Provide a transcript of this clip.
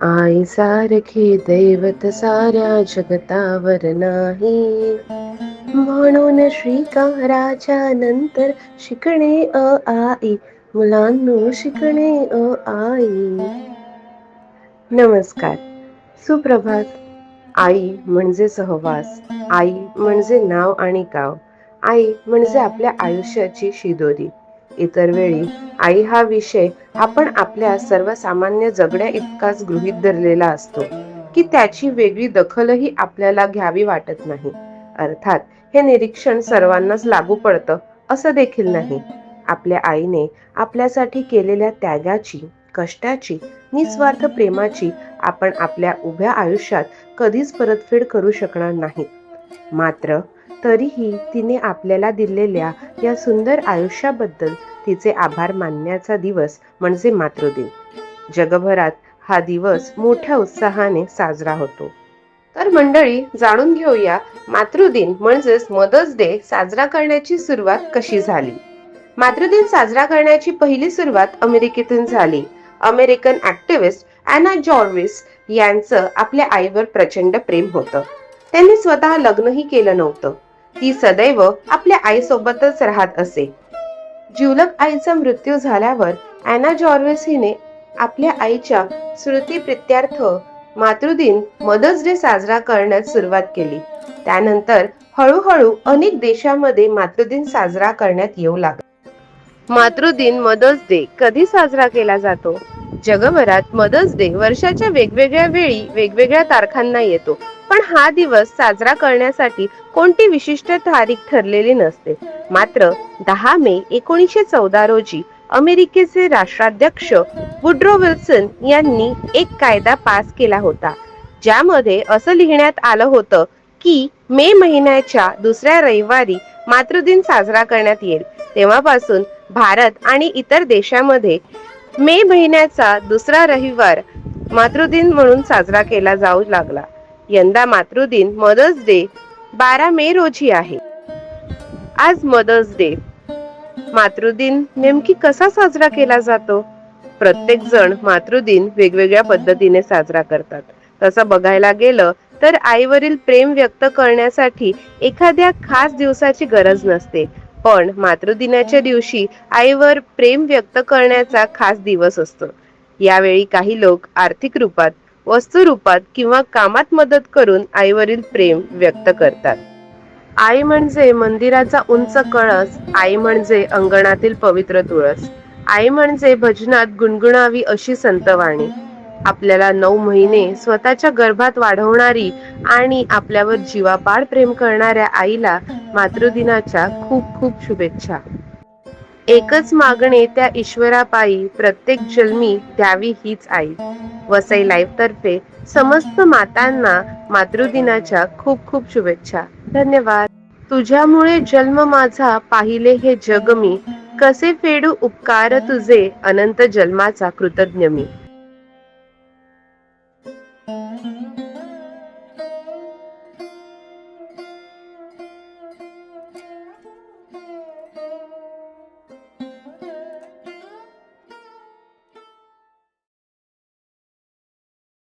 आई सारखी दैवत साऱ्या जगतावर नाही. म्हणून श्रीकाराच्या नंतर शिकणे अ आई मुलांनो शिकणे अ आई. नमस्कार. सुप्रभात. आई म्हणजे सहवास आई म्हणजे नाव आणि गाव आई म्हणजे आपल्या आयुष्याची शिदोरी. इतर वेळी आई हा विषय आपण आपल्या सर्वसामान्य जगण्या इतकाच गृहीत धरलेला असतो की त्याची वेगळी दखलही आपल्याला घ्यावी वाटत नाही. अर्थात हे निरीक्षण सर्वांनाच लागू पडतं असं देखील नाही. आपल्या आईने आपल्यासाठी केलेल्या त्यागाची कष्टाची निस्वार्थ प्रेमाची आपण आपल्या उभ्या आयुष्यात कधीच परतफेड करू शकणार नाही. मात्र तरीही तिने आपल्याला दिलेल्या या सुंदर आयुष्याबद्दल तिचे आभार मानण्याचा दिवस म्हणजे मातृदिन. जगभरात हा दिवस मोठ्या उत्साहाने साजरा होतो. तर मंडळी जाणून घेऊया मातृदिन म्हणजेच मदर्स डे साजरा करण्याची सुरुवात कशी झाली? मातृदिन साजरा करण्याची पहिली सुरुवात अमेरिकेतून झाली. अमेरिकन ऍक्टिव्हिस्ट अॅना जॉर्विस यांचं आपल्या आईवर प्रचंड प्रेम होतं. त्यांनी स्वतः लग्नही केलं नव्हतं. ती सदैव आपल्या आईसोबतच राहत असे. जिवलग आईचा मृत्यू झाल्यावर अॅना जॉर्वेस हिने आपल्या आईच्या स्मृती प्रित्यार्थ मातृदिन मदर्स डे साजरा करण्यास सुरुवात केली. त्यानंतर हळूहळू अनेक देशांमध्ये मातृदिन साजरा करण्यात येऊ लागला. मातृदिन मदर्स डे कधी साजरा केला जातो? जगभरात मदर्स डे वर्षाच्या वेगवेगळ्या वेळी वेगवेगळ्या तारखांना येतो. पण हा दिवस साजरा करण्यासाठी कोणती विशिष्ट तारीख ठरलेली नसते. मात्र दहा मे एकोणीसशे चौदा रोजी अमेरिकेचे राष्ट्राध्यक्ष वुड्रो विल्सन यांनी एक कायदा पास केला होता. ज्यामध्ये असं लिहिण्यात आलं होतं की मे महिन्याच्या दुसऱ्या रविवारी मातृदिन साजरा करण्यात येईल. तेव्हापासून भारत आणि इतर देशामध्ये मे महिन्याचा दुसरा रविवार मातृदिन म्हणून साजरा केला जाऊ लागला. यंदा मातृदिन मदर्स डे बारा मे रोजी आहे. आज मदर्स डे. मातृदिन नेमकी कसा साजरा केला जातो? प्रत्येक जण मातृदिन वेगवेगळ्या पद्धतीने साजरा करतात. तसं बघायला गेलं तर आईवरील प्रेम व्यक्त करण्यासाठी एखाद्या खास दिवसाची गरज नसते. पण मातृदिनाच्या दिवशी आईवर प्रेम व्यक्त करण्याचा खास दिवस असतो. यावेळी काही लोक आर्थिक रूपात वस्तू रूपात किंवा कामात मदत करून आईवरील प्रेम व्यक्त करतात. आई म्हणजे मंदिराचा उंच कळस आई म्हणजे अंगणातील पवित्र तुळस आई म्हणजे भजनात गुणगुणावी अशी संतवाणी. आपल्याला नऊ महिने स्वतःच्या गर्भात वाढवणारी आणि आपल्यावर जीवापाड प्रेम करणाऱ्या आईला मातृदिनाच्या खूप खूप शुभेच्छा. एकच मागणे त्या ईश्वरापायी प्रत्येक जन्मी द्यावी हीच आई. वसई लाईव्ह तर्फे समस्त मातांना मातृदिनाच्या खूप खूप शुभेच्छा. धन्यवाद. तुझ्यामुळे जन्म माझा पाहिले हे जग मी. कसे फेडू उपकार तुझे अनंत जन्माचा कृतज्ञ मी.